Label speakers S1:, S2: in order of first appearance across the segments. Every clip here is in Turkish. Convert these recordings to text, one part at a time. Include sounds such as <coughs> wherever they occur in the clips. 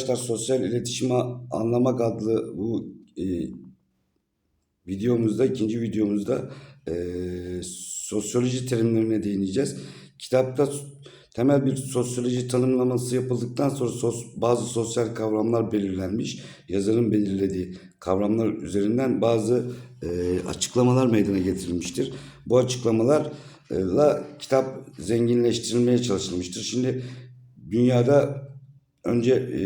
S1: Arkadaşlar sosyal iletişimi anlamak adlı bu e, videomuzda, ikinci videomuzda e, sosyoloji terimlerine değineceğiz. Kitapta temel bir sosyoloji tanımlaması yapıldıktan sonra sos, bazı sosyal kavramlar belirlenmiş. Yazarın belirlediği kavramlar üzerinden bazı e, açıklamalar meydana getirilmiştir. Bu açıklamalarla kitap zenginleştirilmeye çalışılmıştır. Şimdi dünyada önce e,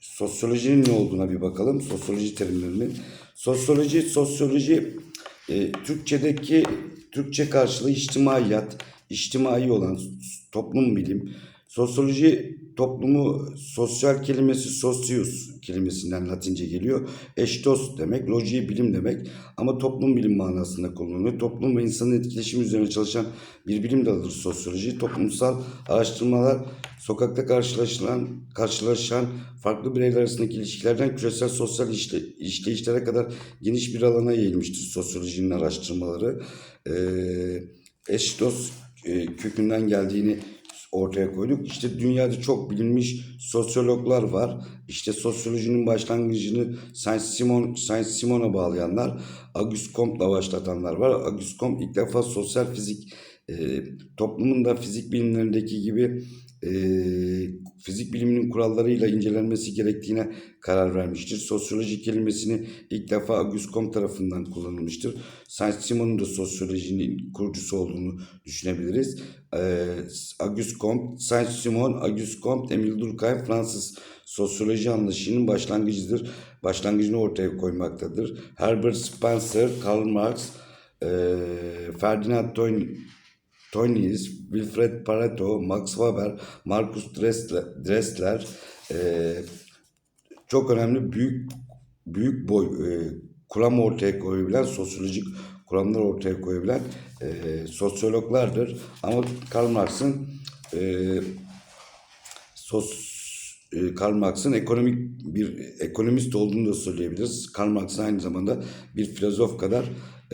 S1: sosyolojinin ne olduğuna bir bakalım. Sosyoloji terimlerinin. Sosyoloji, sosyoloji e, Türkçedeki Türkçe karşılığı içtimaiyat, içtimai olan toplum bilim. Sosyoloji toplumu sosyal kelimesi socius kelimesinden Latince geliyor. Eştos demek, loji bilim demek ama toplum bilim manasında kullanılıyor. Toplum ve insanın etkileşimi üzerine çalışan bir bilim dalıdır sosyoloji. Toplumsal araştırmalar sokakta karşılaşılan, karşılaşan farklı bireyler arasındaki ilişkilerden küresel sosyal işle, işleyişlere kadar geniş bir alana yayılmıştır sosyolojinin araştırmaları. Ee, eştos e, kökünden geldiğini ortaya koyduk. İşte dünyada çok bilinmiş sosyologlar var. İşte sosyolojinin başlangıcını Saint Simon Saint Simon'a bağlayanlar, Auguste Comte'la başlatanlar var. Auguste Comte ilk defa sosyal fizik e, toplumun da fizik bilimlerindeki gibi e, fizik biliminin kurallarıyla incelenmesi gerektiğine karar vermiştir. Sosyoloji kelimesini ilk defa Auguste Comte tarafından kullanılmıştır. Saint Simon'un da sosyolojinin kurucusu olduğunu düşünebiliriz. E, Auguste Comte, Saint Simon, Auguste Comte, Emile Durkheim Fransız sosyoloji anlayışının başlangıcıdır. Başlangıcını ortaya koymaktadır. Herbert Spencer, Karl Marx, e, Ferdinand Toyn Tönnies, Wilfred Pareto, Max Weber, Marcus Dressler, e, çok önemli büyük büyük boy e, kuram ortaya koyabilen, sosyolojik kuramlar ortaya koyabilen e, sosyologlardır. Ama Karl Marx'ın e, sos e, Karl Marx'ın ekonomik bir ekonomist olduğunu da söyleyebiliriz. Karl Marx'ın aynı zamanda bir filozof kadar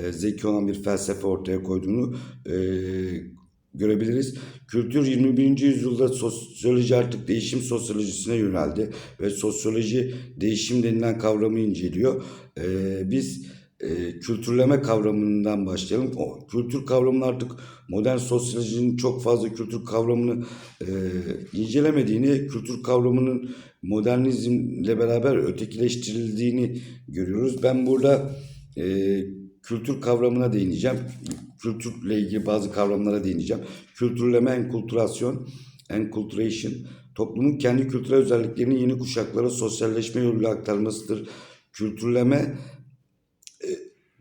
S1: e, zeki olan bir felsefe ortaya koyduğunu e, görebiliriz. Kültür 21. yüzyılda sosyoloji artık değişim sosyolojisine yöneldi ve sosyoloji değişim denilen kavramı inceliyor. E, biz e, kültürleme kavramından başlayalım. O kültür kavramını artık modern sosyolojinin çok fazla kültür kavramını e, incelemediğini, kültür kavramının modernizmle beraber ötekileştirildiğini görüyoruz. Ben burada e, kültür kavramına değineceğim. Kültürle ilgili bazı kavramlara değineceğim. Kültürleme, enkulturasyon, enculturation, toplumun kendi kültürel özelliklerini yeni kuşaklara sosyalleşme yoluyla aktarmasıdır. Kültürleme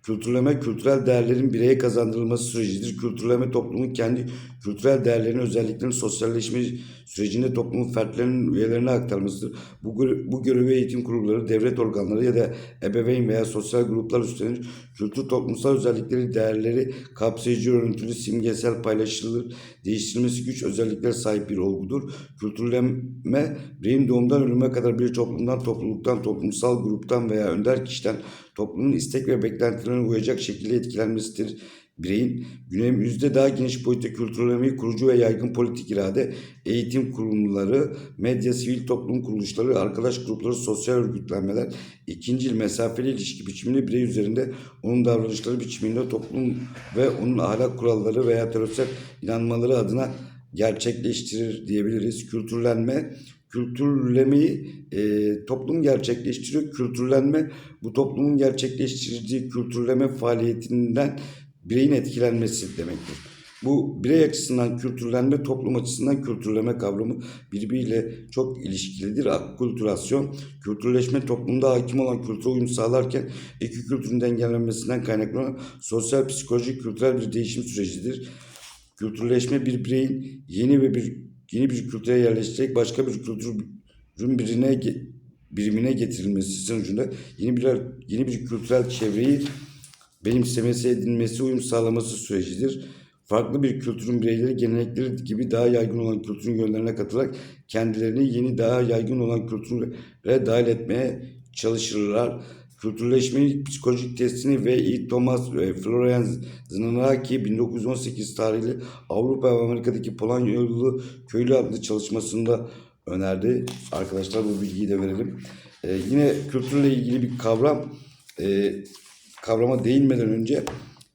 S1: Kültürleme, kültürel değerlerin bireye kazandırılması sürecidir. Kültürleme toplumun kendi kültürel değerlerini, özelliklerini sosyalleşme sürecinde toplumun fertlerinin üyelerine aktarmasıdır. Bu, bu görevi eğitim kurulları, devlet organları ya da ebeveyn veya sosyal gruplar üstlenir. Kültür toplumsal özellikleri, değerleri kapsayıcı, örüntülü, simgesel, paylaşılır, değiştirilmesi güç özelliklere sahip bir olgudur. Kültürleme, bireyin doğumdan ölüme kadar bir toplumdan, topluluktan, toplumsal gruptan veya önder kişiden toplumun istek ve beklentilerine uyacak şekilde etkilenmesidir. Bireyin günümüzde daha geniş boyutta kültürlemeyi kurucu ve yaygın politik irade, eğitim kurumları, medya, sivil toplum kuruluşları, arkadaş grupları, sosyal örgütlenmeler, ikincil mesafeli ilişki biçimini birey üzerinde onun davranışları biçiminde toplum ve onun ahlak kuralları veya terörsel inanmaları adına gerçekleştirir diyebiliriz. Kültürlenme kültürlemeyi e, toplum gerçekleştiriyor. Kültürlenme bu toplumun gerçekleştirdiği kültürleme faaliyetinden bireyin etkilenmesi demektir. Bu birey açısından kültürlenme, toplum açısından kültürleme kavramı birbiriyle çok ilişkilidir. Akkulturasyon, kültürleşme toplumda hakim olan kültüre uyum sağlarken iki kültürün dengelenmesinden kaynaklanan sosyal, psikolojik, kültürel bir değişim sürecidir. Kültürleşme bir bireyin yeni ve bir yeni bir kültüre yerleştirerek başka bir kültürün birine birimine getirilmesi sonucunda yeni bir yeni bir kültürel çevreyi benimsemesi, edinmesi, uyum sağlaması sürecidir. Farklı bir kültürün bireyleri gelenekleri gibi daha yaygın olan kültürün yönlerine katılarak kendilerini yeni daha yaygın olan kültüre dahil etmeye çalışırlar. Kültürleşmenin psikolojik testini ve E. Thomas ve Florian Znanaki 1918 tarihli Avrupa ve Amerika'daki Polonyalı Köylü adlı çalışmasında önerdi. Arkadaşlar bu bilgiyi de verelim. Ee, yine kültürle ilgili bir kavram e, kavrama değinmeden önce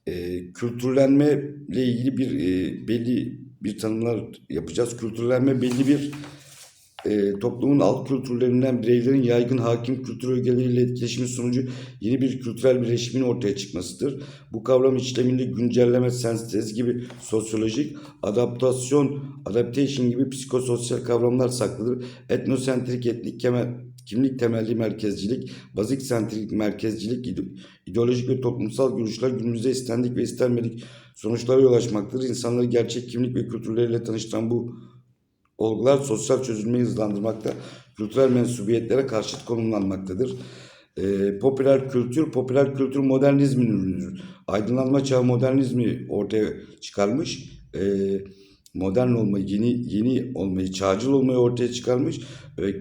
S1: e, kültürlenmeyle ilgili bir e, belli bir tanımlar yapacağız. Kültürlenme belli bir e, toplumun alt kültürlerinden bireylerin yaygın hakim kültür ögeleriyle etkileşimi sonucu yeni bir kültürel birleşimin ortaya çıkmasıdır. Bu kavram işleminde güncelleme, sentez gibi sosyolojik, adaptasyon, adaptation gibi psikososyal kavramlar saklıdır. Etnosentrik, etnik kemer, kimlik temelli merkezcilik, bazik sentrik merkezcilik, ide- ideolojik ve toplumsal görüşler günümüzde istendik ve istenmedik sonuçlara yol açmaktadır. İnsanları gerçek kimlik ve kültürleriyle tanıştıran bu olgular sosyal çözülmeyi hızlandırmakta, kültürel mensubiyetlere karşıt konumlanmaktadır. Ee, popüler kültür, popüler kültür modernizmin ürünüdür. Aydınlanma çağı modernizmi ortaya çıkarmış. Ee, modern olmayı, yeni yeni olmayı, çağcıl olmayı ortaya çıkarmış ve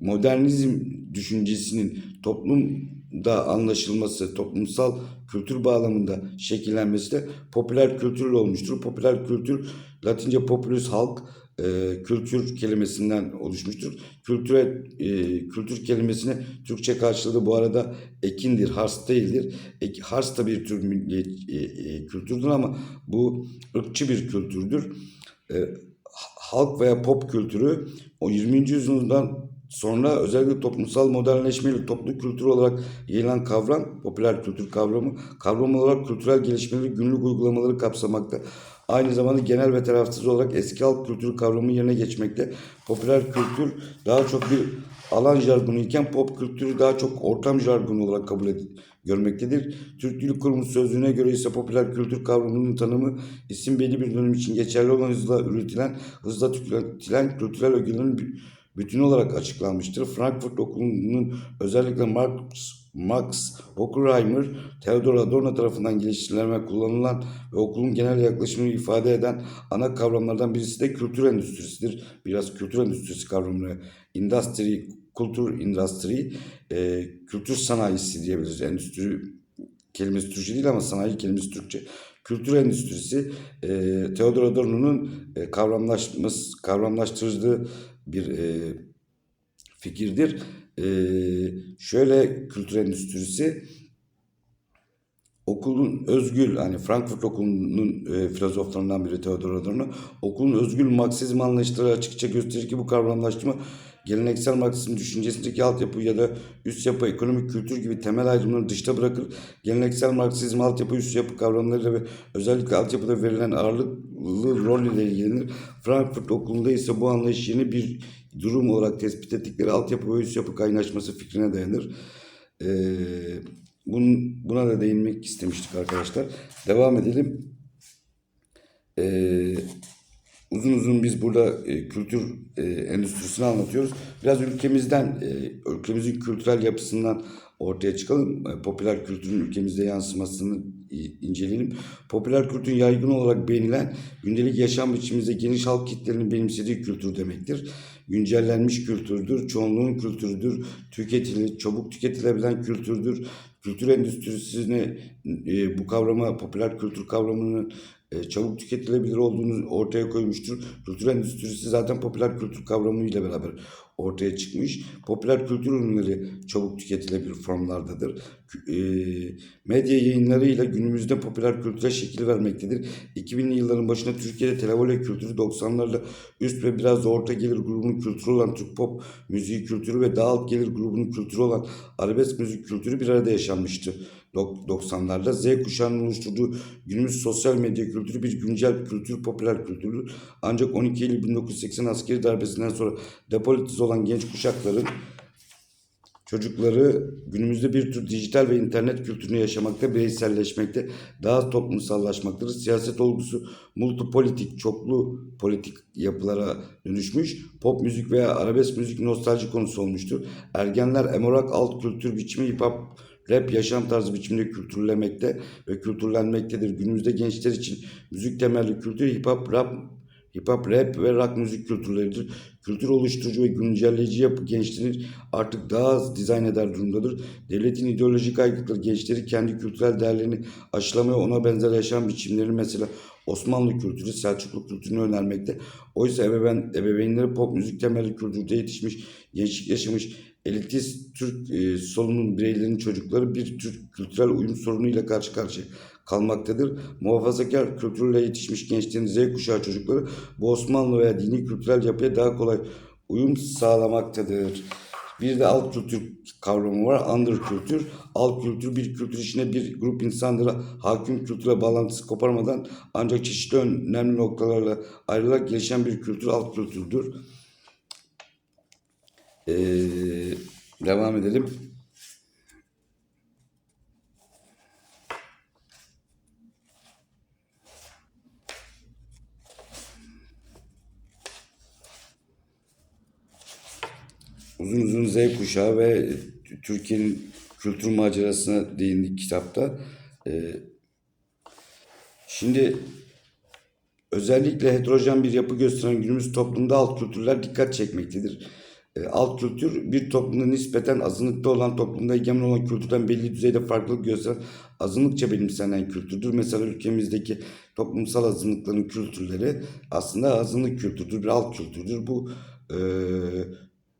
S1: modernizm düşüncesinin toplumda anlaşılması, toplumsal kültür bağlamında şekillenmesi de popüler kültür olmuştur. Popüler kültür Latince populus halk, e, kültür kelimesinden oluşmuştur. Kültüre, e, kültür kelimesine Türkçe karşılığı bu arada ekindir, hars değildir. Ek, hars da bir tür milli, e, e, kültürdür ama bu ırkçı bir kültürdür. E, halk veya pop kültürü o 20. yüzyıldan sonra özellikle toplumsal modernleşmeyle toplu kültür olarak yayılan kavram, popüler kültür kavramı, kavram olarak kültürel gelişmeleri, günlük uygulamaları kapsamakta. Aynı zamanda genel ve tarafsız olarak eski halk kültürü kavramı yerine geçmekte. Popüler kültür daha çok bir alan jargonu iken pop kültürü daha çok ortam jargonu olarak kabul ed- görmektedir. Türk Dil Kurumu sözlüğüne göre ise popüler kültür kavramının tanımı isim belli bir dönem için geçerli olan hızla üretilen, hızla tüketilen kültürel ögelerin bü- bütünü olarak açıklanmıştır. Frankfurt Okulu'nun özellikle Marx, Max Horkheimer, Theodor Adorno tarafından geliştirilen ve kullanılan ve okulun genel yaklaşımını ifade eden ana kavramlardan birisi de kültür endüstrisidir. Biraz kültür endüstrisi kavramını, industry, kültür industry, e, kültür sanayisi diyebiliriz. Endüstri kelimesi Türkçe değil ama sanayi kelimesi Türkçe. Kültür endüstrisi e, Theodor Adorno'nun e, kavramlaşması, kavramlaştırdığı bir e, fikirdir. E, şöyle kültür endüstrisi okulun özgül hani Frankfurt okulunun e, filozoflarından biri Theodor Adorno okulun özgül Marksizm anlayışları açıkça gösterir ki bu kavramlaştırma geleneksel Marksizm düşüncesindeki altyapı ya da üst yapı, ekonomik kültür gibi temel ayrımları dışta bırakır. Geleneksel Marksizm altyapı, üst yapı kavramlarıyla ve özellikle altyapıda verilen ağırlıklı rol ile ilgilenir. Frankfurt okulunda ise bu anlayış yeni bir durum olarak tespit ettikleri altyapı ve üst yapı kaynaşması fikrine dayanır. Ee, bunun, buna da değinmek istemiştik arkadaşlar. Devam edelim. Ee, uzun uzun biz burada e, kültür e, endüstrisini anlatıyoruz. Biraz ülkemizden, e, ülkemizin kültürel yapısından ortaya çıkalım. E, popüler kültürün ülkemizde yansımasını inceleyelim. Popüler kültürün yaygın olarak beğenilen, gündelik yaşam biçimimizde geniş halk kitlerinin benimsediği kültür demektir. Güncellenmiş kültürdür, çoğunluğun kültürüdür, tüketilir, çabuk tüketilebilen kültürdür. Kültür endüstrisine e, bu kavrama, popüler kültür kavramının e, çabuk tüketilebilir olduğunu ortaya koymuştur. Kültür endüstrisi zaten popüler kültür kavramıyla beraber ortaya çıkmış. Popüler kültür ürünleri çabuk tüketilebilir formlardadır. E, medya yayınlarıyla günümüzde popüler kültüre şekil vermektedir. 2000'li yılların başında Türkiye'de televole kültürü 90'larla üst ve biraz da orta gelir grubunun kültürü olan Türk pop müziği kültürü ve daha alt gelir grubunun kültürü olan arabesk müzik kültürü bir arada yaşanmıştı. Dok- 90'larda Z kuşağının oluşturduğu günümüz sosyal medya kültürü bir güncel kültür, popüler kültürü. Ancak 12 Eylül 1980 askeri darbesinden sonra depolitize olan genç kuşakların çocukları günümüzde bir tür dijital ve internet kültürünü yaşamakta, bireyselleşmekte, daha toplumsallaşmaktadır. Siyaset olgusu multipolitik, çoklu politik yapılara dönüşmüş. Pop müzik veya arabesk müzik nostalji konusu olmuştur. Ergenler emorak alt kültür biçimi hip hop rap yaşam tarzı biçiminde kültürlemekte ve kültürlenmektedir. Günümüzde gençler için müzik temelli kültür hip hop rap hip hop, rap ve rock müzik kültürleridir. Kültür oluşturucu ve güncelleyici yapı gençlerin artık daha az dizayn eder durumdadır. Devletin ideolojik aygıtları gençleri kendi kültürel değerlerini aşılamaya ona benzer yaşam biçimlerini mesela Osmanlı kültürü, Selçuklu kültürünü önermekte. Oysa ebeveyn, ebeveynleri pop müzik temelli kültürde yetişmiş, gençlik yaşamış, elitist Türk e, solunun bireylerinin çocukları bir tür kültürel uyum sorunuyla karşı karşıya kalmaktadır. Muhafazakar kültürle yetişmiş gençlerin Z kuşağı çocukları bu Osmanlı veya dini kültürel yapıya daha kolay uyum sağlamaktadır. Bir de alt kültür kavramı var. Under kültür. Alt kültür bir kültür içinde bir grup insanlara hakim kültüre bağlantısı koparmadan ancak çeşitli önemli noktalarla ayrılarak gelişen bir kültür alt kültürdür. Ee, devam edelim. Uzun uzun Z kuşağı ve Türkiye'nin kültür macerasına değindik kitapta. Ee, şimdi özellikle heterojen bir yapı gösteren günümüz toplumda alt kültürler dikkat çekmektedir. Ee, alt kültür bir toplumda nispeten azınlıkta olan toplumda egemen olan kültürden belli düzeyde farklılık gösteren azınlıkça benimsenen kültürdür. Mesela ülkemizdeki toplumsal azınlıkların kültürleri aslında azınlık kültürdür, bir alt kültürdür. Bu e,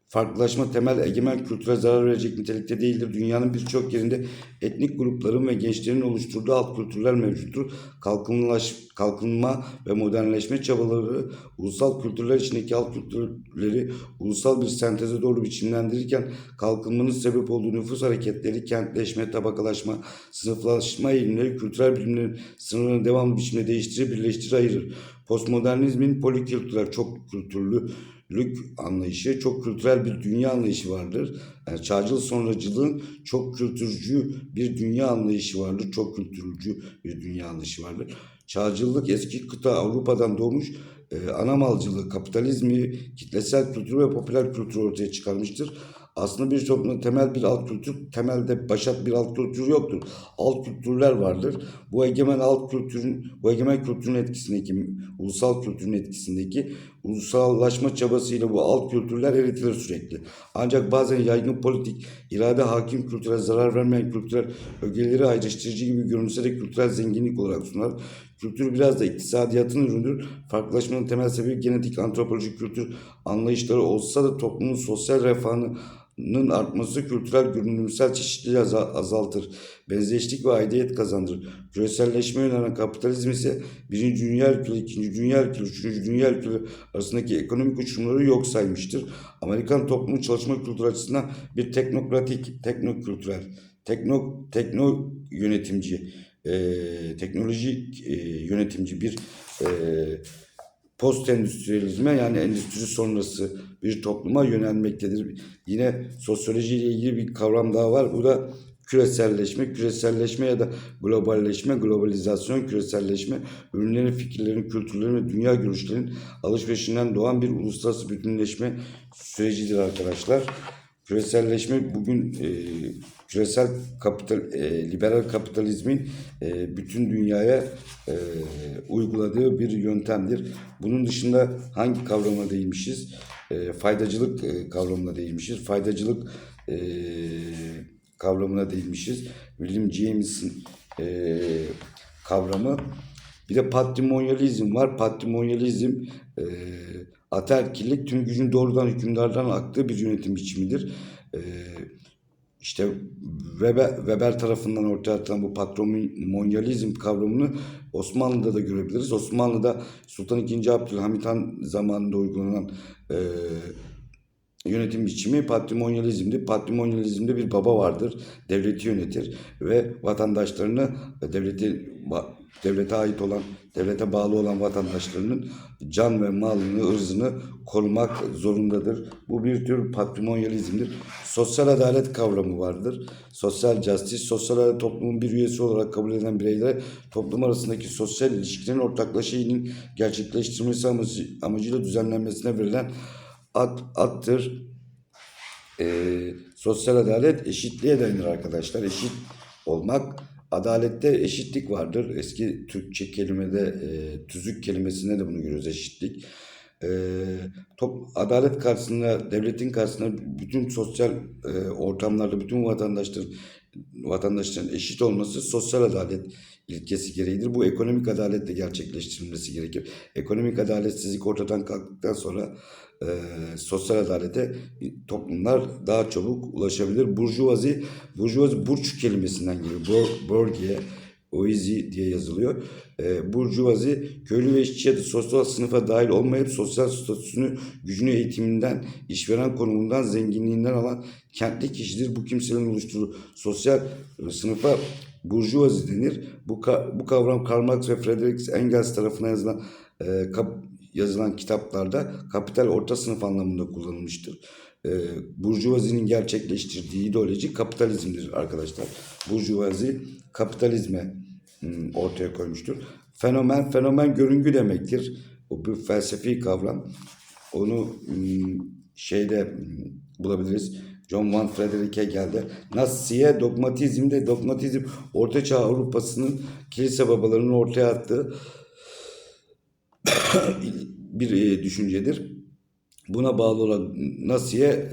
S1: farklılaşma temel egemen kültüre zarar verecek nitelikte değildir. Dünyanın birçok yerinde etnik grupların ve gençlerin oluşturduğu alt kültürler mevcuttur. Kalkınlaş, kalkınma ve modernleşme çabaları ulusal kültürler içindeki alt kültürleri ulusal bir senteze doğru biçimlendirirken kalkınmanın sebep olduğu nüfus hareketleri, kentleşme, tabakalaşma, sınıflaşma eğilimleri kültürel bilimlerin sınırlarını devamlı biçimde değiştirir, birleştirir, ayırır. Postmodernizmin polikültürel, çok kültürlü, lük anlayışı, çok kültürel bir dünya anlayışı vardır. Yani çağcıl sonracılığın çok kültürcü bir dünya anlayışı vardır. Çok kültürcü bir dünya anlayışı vardır. Çağcılık eski kıta Avrupa'dan doğmuş e, ana malcılığı, kapitalizmi, kitlesel kültür ve popüler kültür ortaya çıkarmıştır. Aslında bir toplumda temel bir alt kültür, temelde başat bir alt kültür yoktur. Alt kültürler vardır. Bu egemen alt kültürün, bu egemen kültürün etkisindeki, ulusal kültürün etkisindeki ulusallaşma çabasıyla bu alt kültürler eritilir sürekli. Ancak bazen yaygın politik, irade hakim kültüre zarar vermeyen kültürel ögeleri ayrıştırıcı gibi görünse de kültürel zenginlik olarak sunar. Kültür biraz da iktisadiyatın ürünüdür. Farklılaşmanın temel sebebi genetik antropolojik kültür anlayışları olsa da toplumun sosyal refahının artması kültürel görünümsel çeşitliliği azaltır. Benzeşlik ve aidiyet kazandırır. Küreselleşme yönelen kapitalizm ise birinci dünya ülkeleri, ikinci dünya ülkeleri, üçüncü dünya ülkeleri arasındaki ekonomik uçurumları yok saymıştır. Amerikan toplumu çalışma kültürü açısından bir teknokratik, teknokültürel, tekno, tekno yönetimci, e, teknolojik e, yönetimci bir e, post endüstriyalizme yani endüstri sonrası bir topluma yönelmektedir. Yine sosyoloji ile ilgili bir kavram daha var. Bu da küreselleşme, küreselleşme ya da globalleşme, globalizasyon, küreselleşme, ürünlerin, fikirlerin, kültürlerin ve dünya görüşlerinin alışverişinden doğan bir uluslararası bütünleşme sürecidir arkadaşlar. Küreselleşme bugün e, küresel kapital, e, liberal kapitalizmin e, bütün dünyaya e, uyguladığı bir yöntemdir. Bunun dışında hangi kavrama değinmişiz? E, faydacılık e, kavramına değinmişiz. Faydacılık e, kavramına değinmişiz. William James'in e, kavramı. Bir de patrimonyalizm var. Patrimonyalizm e, ataerkillik tüm gücün doğrudan hükümdardan aktığı bir yönetim biçimidir. E, işte Weber, Weber tarafından ortaya atılan bu patrimonyalizm kavramını Osmanlı'da da görebiliriz. Osmanlı'da Sultan II. Abdülhamit Han zamanında uygulanan e, yönetim biçimi patrimonyalizmdi. Patrimonyalizmde bir baba vardır, devleti yönetir ve vatandaşlarını devleti devlete ait olan, devlete bağlı olan vatandaşlarının can ve malını, ırzını korumak zorundadır. Bu bir tür patrimonyalizmdir. Sosyal adalet kavramı vardır. Sosyal justice, sosyal adalet toplumun bir üyesi olarak kabul edilen bireylere toplum arasındaki sosyal ilişkilerin ortaklaşa iyiliğin gerçekleştirmesi amacı, amacıyla düzenlenmesine verilen ad, addır. Ee, sosyal adalet eşitliğe dayanır arkadaşlar. Eşit olmak Adalette eşitlik vardır. Eski Türkçe kelimede e, tüzük kelimesinde de bunu görüyoruz eşitlik. E, top, adalet karşısında, devletin karşısında bütün sosyal e, ortamlarda bütün vatandaşların vatandaşların eşit olması sosyal adalet ilkesi gereğidir. Bu ekonomik adaletle gerçekleştirilmesi gerekir. Ekonomik adaletsizlik ortadan kalktıktan sonra e, sosyal adalete toplumlar daha çabuk ulaşabilir. Burjuvazi, burjuvazi burç kelimesinden geliyor. Bor, oizi diye yazılıyor. E, burjuvazi köylü ve işçi ya da sosyal sınıfa dahil olmayıp sosyal statüsünü, gücünü eğitiminden, işveren konumundan, zenginliğinden alan kentli kişidir. Bu kimselerin oluşturduğu sosyal e, sınıfa burjuvazi denir. Bu, ka- bu kavram Karl Marx ve Friedrich Engels tarafından yazılan e, yazılan kitaplarda kapital orta sınıf anlamında kullanılmıştır. E, Burjuvazinin gerçekleştirdiği ideoloji kapitalizmdir arkadaşlar. Burjuvazi kapitalizme hmm, ortaya koymuştur. Fenomen, fenomen görüngü demektir. O bir felsefi kavram. Onu hmm, şeyde hmm, bulabiliriz. John Van Frederick Hegel'de. Nasiye dogmatizmde dogmatizm Ortaçağ Avrupa'sının kilise babalarının ortaya attığı <coughs> bir e, düşüncedir. Buna bağlı olarak Nasiye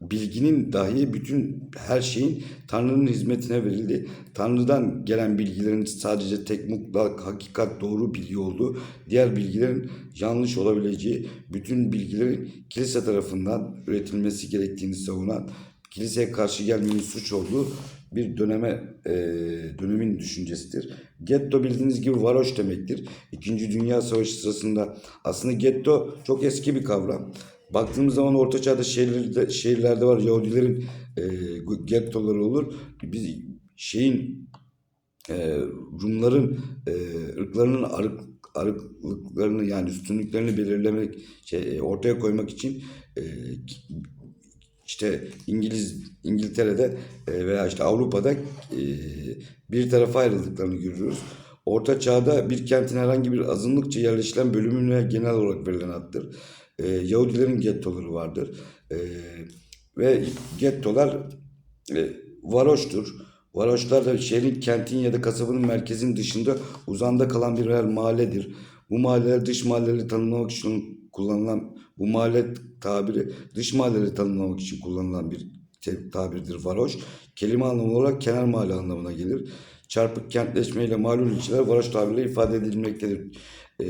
S1: bilginin dahi bütün her şeyin Tanrı'nın hizmetine verildi. Tanrı'dan gelen bilgilerin sadece tek mutlak hakikat doğru bilgi olduğu, diğer bilgilerin yanlış olabileceği, bütün bilgilerin kilise tarafından üretilmesi gerektiğini savunan, kiliseye karşı gelmenin suç olduğu bir döneme e, dönemin düşüncesidir. Getto bildiğiniz gibi varoş demektir. İkinci Dünya Savaşı sırasında aslında getto çok eski bir kavram. Baktığımız zaman Orta Çağ'da şehirlerde, şehirlerde var Yahudilerin e, gettoları olur. Biz şeyin e, Rumların e, ırklarının arık, arıklıklarını yani üstünlüklerini belirlemek şey, e, ortaya koymak için e, işte İngiliz İngiltere'de e, veya işte Avrupa'da e, bir tarafa ayrıldıklarını görüyoruz. Orta Çağ'da bir kentin herhangi bir azınlıkça yerleşilen bölümüne genel olarak verilen addır. E, Yahudilerin gettoları vardır. Ve gettolar varoştur. Varoşlar da şehrin, kentin ya da kasabanın merkezinin dışında uzanda kalan bir yer mahalledir. Bu mahalleler dış mahalleleri tanımlamak için kullanılan bu mahalle tabiri dış mahalleleri tanımlamak için kullanılan bir tabirdir varoş. Kelime anlamı olarak kenar mahalle anlamına gelir. Çarpık kentleşmeyle malul ilçeler varoş tabiriyle ifade edilmektedir. Ee,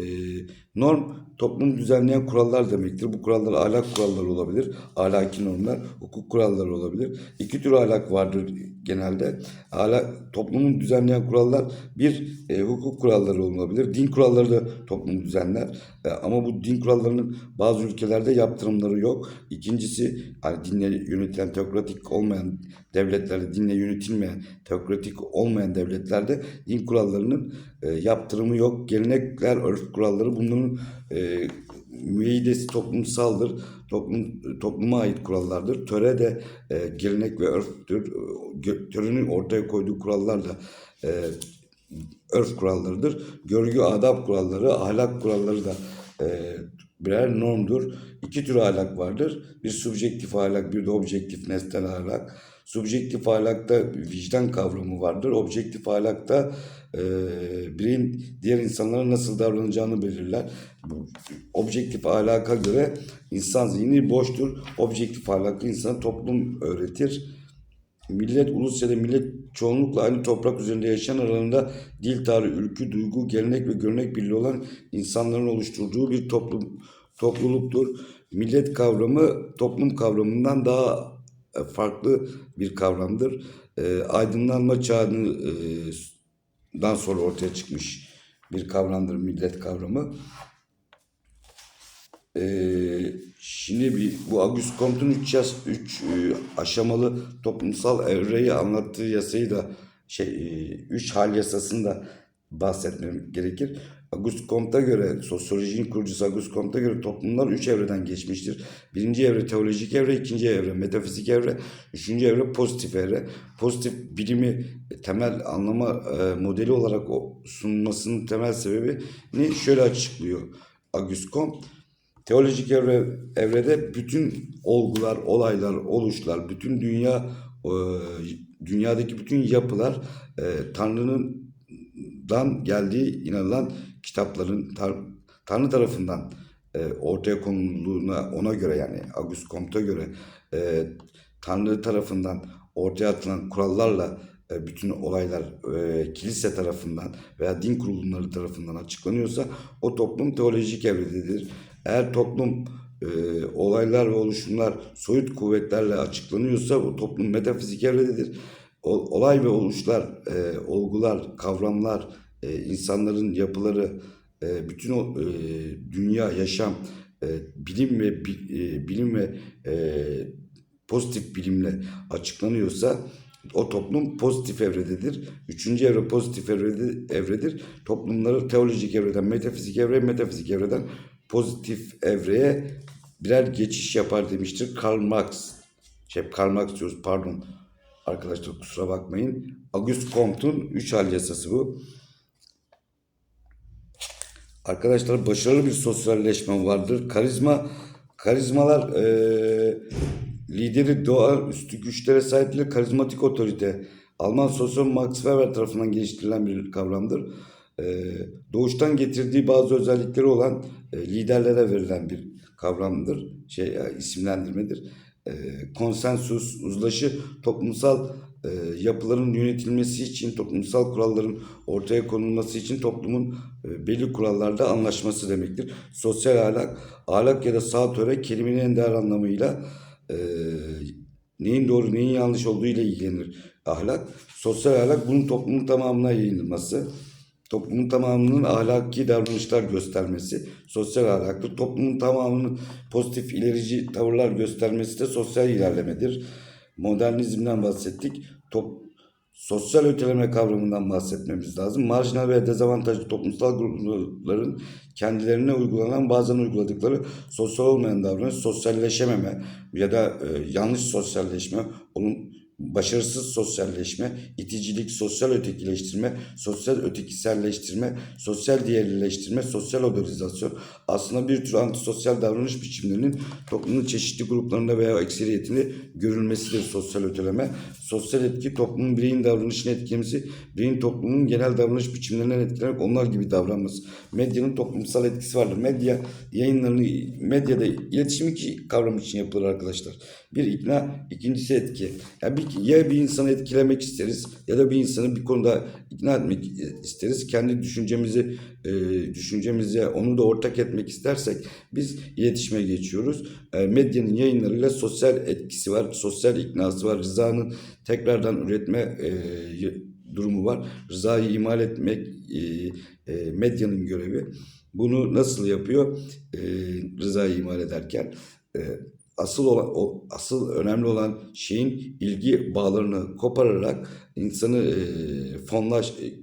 S1: norm toplum düzenleyen kurallar demektir. Bu kurallar ahlak kuralları olabilir. Ahlaki normlar, hukuk kuralları olabilir. İki tür ahlak vardır genelde. Ahlak, toplumun düzenleyen kurallar bir e, hukuk kuralları olabilir. Din kuralları da toplumu düzenler. E, ama bu din kurallarının bazı ülkelerde yaptırımları yok. İkincisi hani dinle yönetilen teokratik olmayan devletlerde, dinle yönetilmeyen teokratik olmayan devletlerde din kurallarının e, yaptırımı yok. Gelenekler, örf kuralları bunların e, müeyyidesi toplumsaldır. Toplum, topluma ait kurallardır. Töre de e, gelenek ve örftür. Gö- Törenin ortaya koyduğu kurallar da e, örf kurallarıdır. Görgü, adab kuralları, ahlak kuralları da e, birer normdur. İki tür ahlak vardır. Bir subjektif ahlak, bir de objektif nesnel ahlak. Subjektif ahlakta vicdan kavramı vardır. Objektif ahlakta e, bireyin diğer insanlara nasıl davranacağını belirler. Objektif ahlaka göre insan zihni boştur. Objektif ahlakı insana toplum öğretir. Millet, ulus ya da millet çoğunlukla aynı toprak üzerinde yaşayan aralarında dil, tarih, ülkü, duygu, gelenek ve görnek birliği olan insanların oluşturduğu bir toplum topluluktur. Millet kavramı toplum kavramından daha farklı bir kavramdır. E, aydınlanma çağından sonra ortaya çıkmış bir kavramdır millet kavramı. Ee, şimdi bir bu Auguste Comte'un 3 yas 3 aşamalı toplumsal evreyi anlattığı yasayı da şey 3 hal yasasında bahsetmem gerekir. Auguste Comte'a göre sosyolojinin kurucusu Auguste Comte'a göre toplumlar 3 evreden geçmiştir. Birinci evre teolojik evre, ikinci evre metafizik evre, üçüncü evre pozitif evre. Pozitif bilimi temel anlama e, modeli olarak o sunmasının temel sebebini şöyle açıklıyor Auguste Comte. Teolojik evre, evrede bütün olgular, olaylar, oluşlar, bütün dünya e, dünyadaki bütün yapılar e, Tanrı'nın dan geldiği inanılan kitapların Tar- Tanrı tarafından e, ortaya konulduğuna ona göre yani Auguste Comte'a göre e, Tanrı tarafından ortaya atılan kurallarla e, bütün olaylar e, kilise tarafından veya din kurulumları tarafından açıklanıyorsa o toplum teolojik evrededir. Eğer toplum e, olaylar ve oluşumlar soyut kuvvetlerle açıklanıyorsa o toplum metafizik evrededir. O- olay ve oluşlar, e, olgular, kavramlar, e, insanların yapıları, e, bütün o e, dünya, yaşam, e, bilim ve bi- e, bilim ve e, pozitif bilimle açıklanıyorsa o toplum pozitif evrededir. Üçüncü evre pozitif evrede, evredir. Toplumları teolojik evreden metafizik evreye, metafizik evreden pozitif evreye birer geçiş yapar demiştir Karl Marx. Şey, Karl Marx diyoruz pardon. Arkadaşlar kusura bakmayın. Auguste Comte'un üç hal yasası bu. Arkadaşlar başarılı bir sosyalleşme vardır. Karizma, karizmalar eee, lideri doğaüstü güçlere sahiptir. Karizmatik otorite. Alman sosyal Max Weber tarafından geliştirilen bir kavramdır. Eee, doğuştan getirdiği bazı özellikleri olan e, liderlere verilen bir kavramdır. Şey e, isimlendirmedir. Eee konsensus, uzlaşı toplumsal e, yapıların yönetilmesi için, toplumsal kuralların ortaya konulması için toplumun e, belli kurallarda anlaşması demektir. Sosyal ahlak, ahlak ya da sağ kelimenin en değer anlamıyla e, neyin doğru neyin yanlış olduğu ile ilgilenir. Ahlak, sosyal ahlak bunun toplumun tamamına yayılması. Toplumun tamamının ahlaki davranışlar göstermesi sosyal ahlaktır. Toplumun tamamının pozitif ilerici tavırlar göstermesi de sosyal ilerlemedir. Modernizmden bahsettik. Top, sosyal öteleme kavramından bahsetmemiz lazım. Marjinal ve dezavantajlı toplumsal grupların kendilerine uygulanan bazen uyguladıkları sosyal olmayan davranış, sosyalleşememe ya da e, yanlış sosyalleşme, onun başarısız sosyalleşme, iticilik, sosyal ötekileştirme, sosyal ötekiselleştirme, sosyal diğerleştirme, sosyal odorizasyon aslında bir tür antisosyal davranış biçimlerinin toplumun çeşitli gruplarında veya ekseriyetinde görülmesidir sosyal öteleme. Sosyal etki toplumun bireyin davranışını etkilemesi, bireyin toplumun genel davranış biçimlerinden etkilenerek onlar gibi davranması. Medyanın toplumsal etkisi vardır. Medya yayınlarını, medyada iletişim iki kavram için yapılır arkadaşlar. Bir ikna, ikincisi etki. Yani bir, ya bir insanı etkilemek isteriz ya da bir insanı bir konuda ikna etmek isteriz. Kendi düşüncemizi e, düşüncemize onu da ortak etmek istersek biz iletişime geçiyoruz. E, medyanın yayınlarıyla sosyal etkisi var, sosyal iknası var. Rızanın tekrardan üretme e, durumu var. Rızayı imal etmek e, e, medyanın görevi. Bunu nasıl yapıyor? E, rızayı imal ederken e, asıl olan o asıl önemli olan şeyin ilgi bağlarını kopararak insanı e, fonlaş e,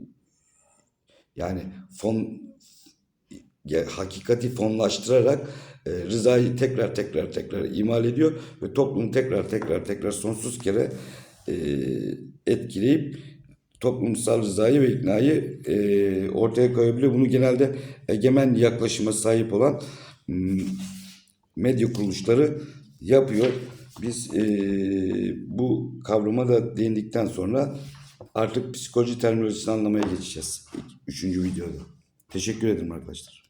S1: yani fon hakikati fonlaştırarak e, rızayı tekrar tekrar tekrar imal ediyor ve toplumu tekrar tekrar tekrar sonsuz kere e, etkileyip toplumsal rızayı ve iknayı e, ortaya koyabiliyor. Bunu genelde egemen yaklaşıma sahip olan m, medya kuruluşları yapıyor. Biz e, bu kavrama da değindikten sonra artık psikoloji terminolojisini anlamaya geçeceğiz. Üçüncü videoda. Teşekkür ederim arkadaşlar.